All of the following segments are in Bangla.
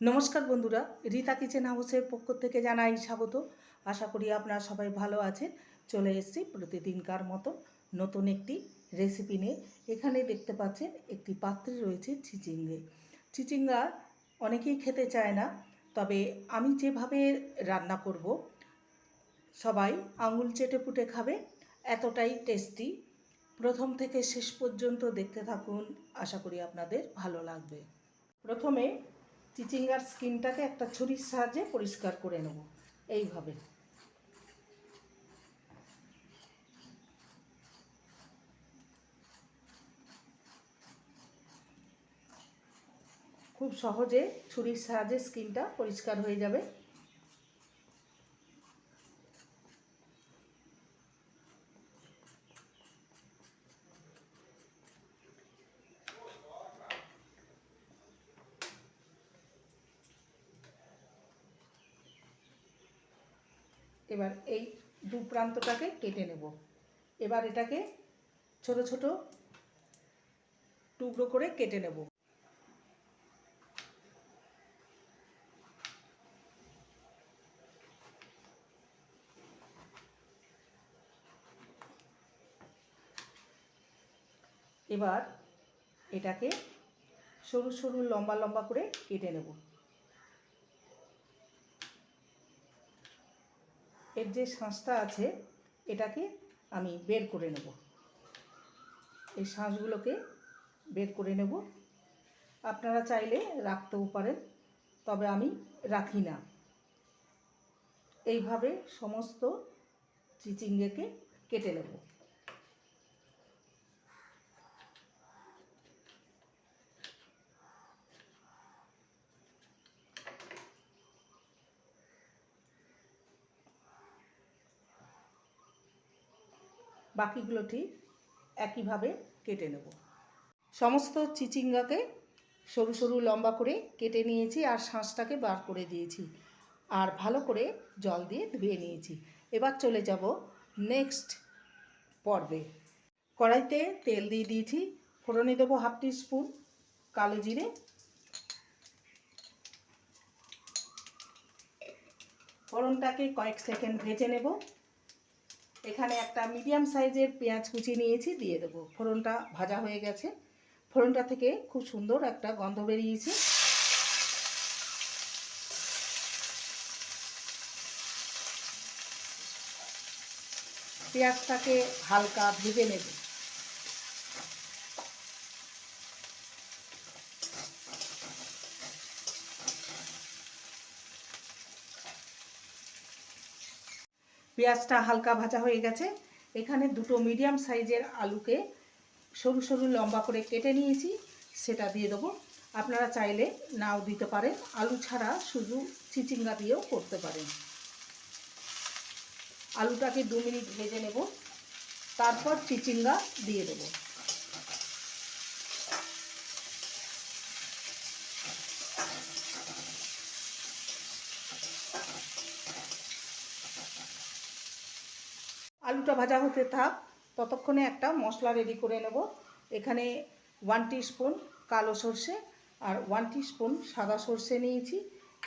নমস্কার বন্ধুরা, রীতা কিচেন হাউসের পক্ষ থেকে জানাই স্বাগত। আশা করি আপনারা সবাই ভালো আছেন। চলে এসেছি প্রতিদিনকার মতো নতুন একটি রেসিপি নিয়ে। এখানে দেখতে পাচ্ছেন একটি পাত্রে রয়েছে চিচিঙ্গে। চিচিঙ্গা অনেকেই খেতে চায় না, তবে আমি যেভাবে রান্না করব, সবাই আঙুল চেটে পুটে খাবে, এতটাই টেস্টি প্রথম থেকে শেষ পর্যন্ত দেখতে থাকুন, আশা করি আপনাদের ভালো লাগবে। প্রথমে চিচিঙ্গার স্কিনটাকে একটা ছুরির সাহায্যে পরিষ্কার করে নেব, এইভাবে। খুব সহজে ছুরির সাহায্যে স্কিনটা পরিষ্কার হয়ে যাবে। এবার এই দু প্রান্তটাকে কেটে নেব। এবার এটাকে ছোট ছোট টুকরো করে কেটে নেব। এবার এটাকে সরু সরু লম্বা লম্বা করে কেটে নেব। এর যে শাঁসটা আছে, এটাকে আমি বের করে নেব। এই শাঁসগুলোকে বের করে নেব। আপনারা চাইলে রাখতেও পারেন, তবে আমি রাখি না। এইভাবে সমস্ত চিচিঙ্গেকে কেটে নেব। বাকিগুলো ঠিক একইভাবে কেটে নেব। সমস্ত চিচিঙ্গাকে সরু সরু লম্বা করে কেটে নিয়েছি আর শাঁসটাকে বার করে দিয়েছি আর ভালো করে জল দিয়ে ধুয়ে নিয়েছি। এবার চলে যাব নেক্সট পর্বে। কড়াইতে তেল দিয়ে দিয়েছি, ফোড়নে দেবো হাফ টি স্পুন কালো জিরে। ফোড়নটাকে কয়েক সেকেন্ড ভেজে নেব। এখানে একটা মিডিয়াম সাইজের পেঁয়াজ কুচি নিয়েছি, দিয়ে দেবো। ফোড়নটা ভাজা হয়ে গেছে। ফোড়নটা থেকে খুব সুন্দর একটা গন্ধ বেরিয়েছে। পেঁয়াজটাকে হালকা ভেজে নেব। পেঁয়াজটা হালকা ভাজা হয়ে গেছে। এখানে দুটো মিডিয়াম সাইজের আলুকে সরু সরু লম্বা করে কেটে নিয়েছি, সেটা দিয়ে দেবো। আপনারা চাইলে নাও দিতে পারেন। আলু ছাড়া শুধু চিচিঙ্গা দিয়েও করতে পারেন। আলুটাকে দু মিনিট ভেজে নেব, তারপর চিচিঙ্গা দিয়ে দেবো। আলুটা ভাজা হতে থাক, ততক্ষণে একটা মশলা রেডি করে নেব। এখানে ওয়ান স্পুন কালো সর্ষে আর ওয়ান স্পুন সাদা সর্ষে নিয়েছি,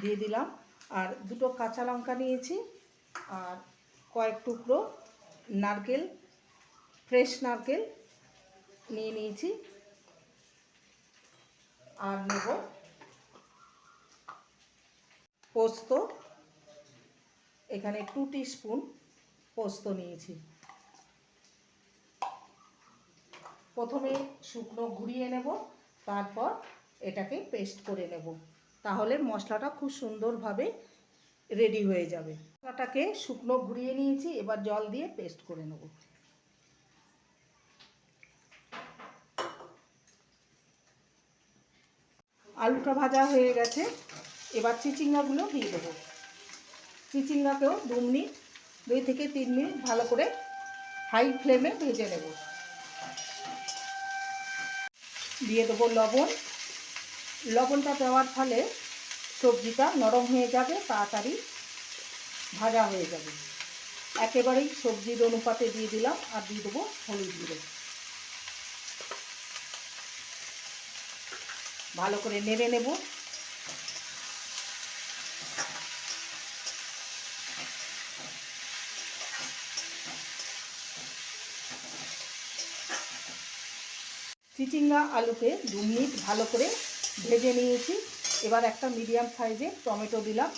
দিয়ে দিলাম। আর দুটো কাঁচা লঙ্কা নিয়েছি আর কয়েক টুকরো নারকেল ফ্রেশ নারকেল নিয়ে নিয়েছি। আর নেব পোস্ত। এখানে টু স্পুন পোস্ত নিয়েছি। প্রথমে শুকনো ঘুরিয়ে নেব, তারপর এটাকে পেস্ট করে নেব। তাহলে মশলাটা খুব সুন্দরভাবে রেডি হয়ে যাবে। মশলাটাকে শুকনো ঘুরিয়ে নিয়েছি, এবার জল দিয়ে পেস্ট করে নেব। আলুটা ভাজা হয়ে গেছে, এবার চিচিঙ্গাগুলো দিয়ে দেবো। চিচিঙ্গাকেও দু মিনিট দুই থেকে তিন মিনিট ভালো করে হাই ফ্লেমে ভেজে নেব। দিয়ে দেবো লবণ। লবণটা দেওয়ার ফলে সবজিটা নরম হয়ে যাবে, তাড়াতাড়ি ভাজা হয়ে যাবে। একেবারেই সবজির অনুপাতে দিয়ে দিলাম আর দিয়ে দেবো হলুদ গুঁড়ো। ভালো করে নেড়ে নেব। চিচিঙ্গা আলুকে দু মিনিট ভালো করে ভেজে নিয়েছি। এবার একটা মিডিয়াম সাইজে টমেটো দিলাম।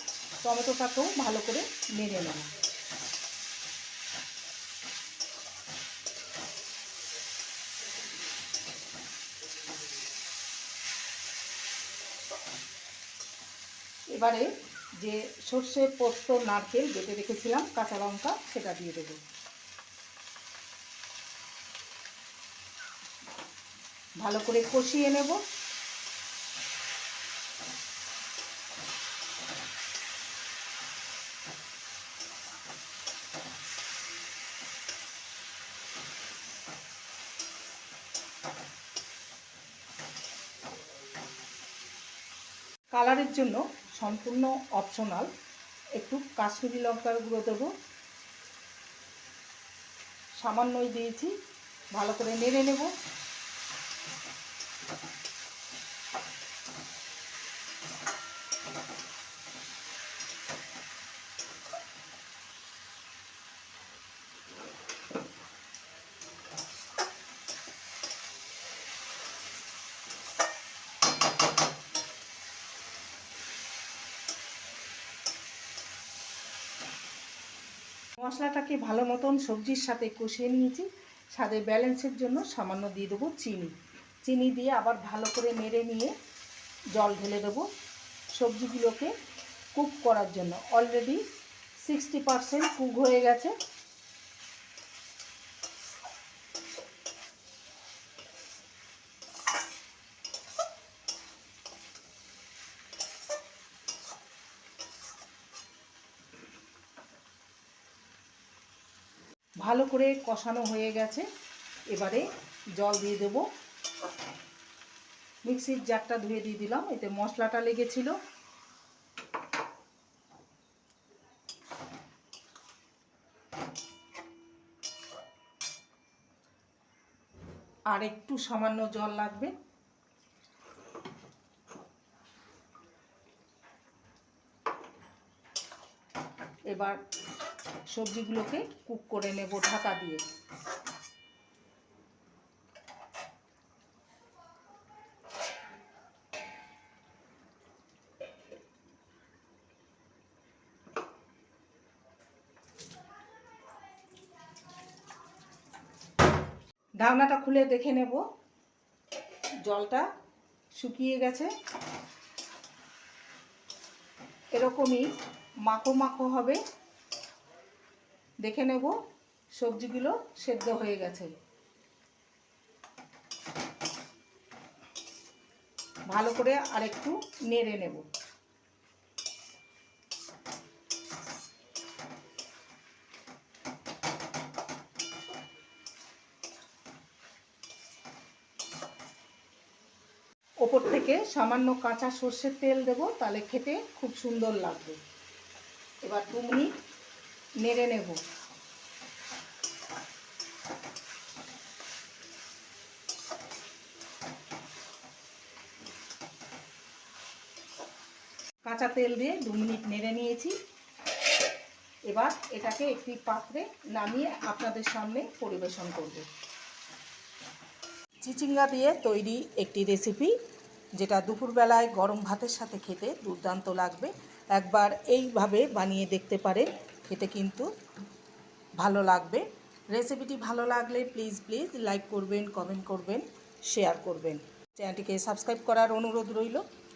টমেটোটাকেও ভালো করে নেড়ে নেব। এবারে যে সর্ষে পোস্ত, নারকেল বেটে রেখেছিলাম, কাঁচা লঙ্কা, সেটা দিয়ে দেবো। ভালো করে কষিয়ে নেব। কালারের জন্য সম্পূর্ণ অপশনাল। একটু কাশ্মীরি লঙ্কার গুঁড়ো দেবো। সামান্যই দিয়েছি। ভালো করে নেড়ে নেব। মশলাটাকে ভালো মতন সবজির সাথে কষিয়ে নিয়েছি। স্বাদে ব্যালেন্সের জন্য সামান্য দিয়ে দেবো চিনি। চিনি দিয়ে আবার ভালো করে মেরে নিয়ে জল ঢেলে দেবো সবজিগুলোকে কুক করার জন্য। অলরেডি সিক্সটি পারসেন্ট কুক হয়ে গেছে। ভালো করে কষানো হয়ে গেছে। এবারে জল দিয়ে দেব। মিক্সির জারটা ধুয়ে দিয়ে দিলাম, এতে মশলাটা লেগেছিল। আর একটু সামান্য জল লাগবে। এবার সবজিগুলোকে কুক করে নেব ঢাকা দিয়ে। ঢাকনাটা খুলে দেখে নেব। জলটা শুকিয়ে গেছে। এরকমই মাখো মাখো হবে। দেখে নেব, সবজিগুলো সেদ্ধ হয়ে গেছে। ভালো করে আরেকটু নেড়ে নেব। ওপর থেকে সামান্য কাঁচা সর্ষের তেল দেব, তাহলে খেতে খুব সুন্দর লাগবে। এবার দু নেড়ে নেব। কাঁচা তেল দিয়ে দু মিনিট নেড়ে নিয়েছি। এবার এটাকে একটি পাত্রে নামিয়ে আপনাদের সামনে পরিবেশন করব। চিচিঙ্গা দিয়ে তৈরি একটি রেসিপি যেটা দুপুরবেলায় গরম ভাতের সাথে খেতে দুর্দান্ত লাগবে। একবার এইভাবে বানিয়ে দেখতে পারেন, খেতে কিন্তু ভালো লাগবে। রেসিপিটি ভালো লাগলে প্লিজ প্লিজ লাইক করবেন কমেন্ট করবেন শেয়ার করবেন। চ্যানেলটিকে সাবস্ক্রাইব করার অনুরোধ রইল।